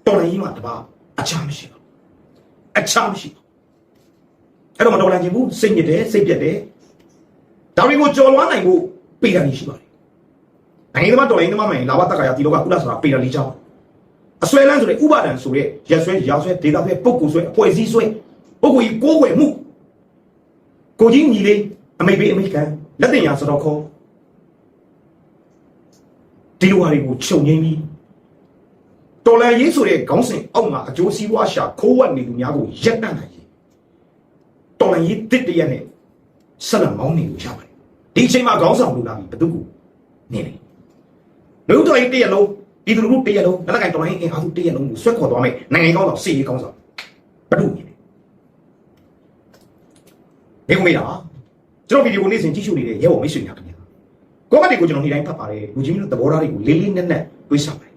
တော်လိုင်းကြီးမှာတပါအချမ်းမရှိဘူးအချမ်းမရှိဘူးအဲ့တော့မတော်လိုင်းခြင်းဘူးစိတ်ညစ်တယ်စိတ်ပြက်တယ် ဒါတွေကိုကြော်လွှားနိုင်ဖို့ပေးတာနေရှိပါတယ်နိုင်ငံသမားတော်လိုင်းသမားမှန်လာဘတက္ကရာတီလောကကုလဆိုတာပေရလေးချောင်းအစွဲလန်းဆိုတဲ့ဥပါဒံဆိုတဲ့ရက်ဆွဲရာဆွဲဒေတာဆွဲပုဂ္ဂိုလ်ဆွဲအဖွဲ့အစည်းဆွဲပုဂ္ဂိုလ်ကြီးကိုးကွယ်မှုကိုကြီးညီလေးအမိတ်ပေးအမိတ်ခံလက်တင်ရာစတော့ခေါ်ဒီလိုဟာတွေကိုခြုံငိမ့်ပြီးတော်လန်ရေးဆိုတဲ့ခေါင်းစဉ်အောက်မှာအကျိုးစီးပွားရှာခိုးဝှက်နေသူများကိုရက်တန့်နိုင်ရင်တော်လန်ရေးတစ်တရက်နဲ့ ဆက်လက်မောင်းနေလို့ရပါတယ်ဒီအချိန်မှာခေါင်းဆောင်လူလာပြီဘယ်သူကိုနေလဲလူတော်ရင်တရက်လုံးပြည်သူလူထုတရက်လုံးလက်ကိုင်တော်ရင်အင်အားစုတရက်လုံးကိုဆွဲခေါ်သွားမယ်နိုင်ငံကောင်းဆောင်စီရေးကောင်းဆောင်ဘယ်လိုမြင်လဲဒီကုမေးတာကျွန်ကျွန်တော်ဗီဒီယိုကိုနေ့စဉ်ကြည့်ရှုနေတဲ့ရဲဘော်မိတ်ဆွေများခင်ဗျာကောမက်တွေကိုကျွန်တော်နေ့တိုင်းဖတ်ပါတယ်လူချင်းမျိုးသဘောထားတွေကိုလေးလေးနက်နက်တွေးဆပါတယ်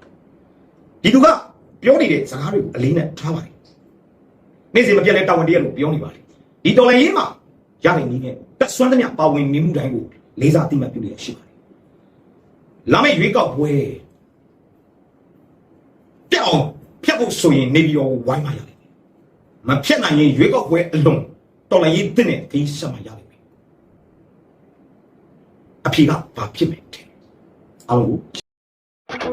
ဒီသူကပြောနေတဲ့စကားတွေကိုအလေးနဲ့ထားပါတယ်နေ့စဉ်မပြတ်လဲတာဝန်တရက်လို့ပြောနေပါတယ်ဒီတော်လည်းရေးမှာ ရနိုင်နည်းနဲ့တက်ဆွမ်းသမျှပါဝင်နေမှုတိုင်းကိုလေးစားသိမှတ်ပြုရရှိပါတယ်လာမယ့်ရွေးကောက်ပွဲပြောင်းဖြတ်ဖို့ဆိုရင်နေပြီးတော့ဝိုင်းမရလိမ့်မယ်မဖြတ်နိုင်ရင်ရွေးကောက်ပွဲအလုံးတော်လည်းရေးတဲ့ခီးဆက်မှရလိမ့်မယ်အဖြေကဘာဖြစ်မယ်တဲ့အားလုံးကို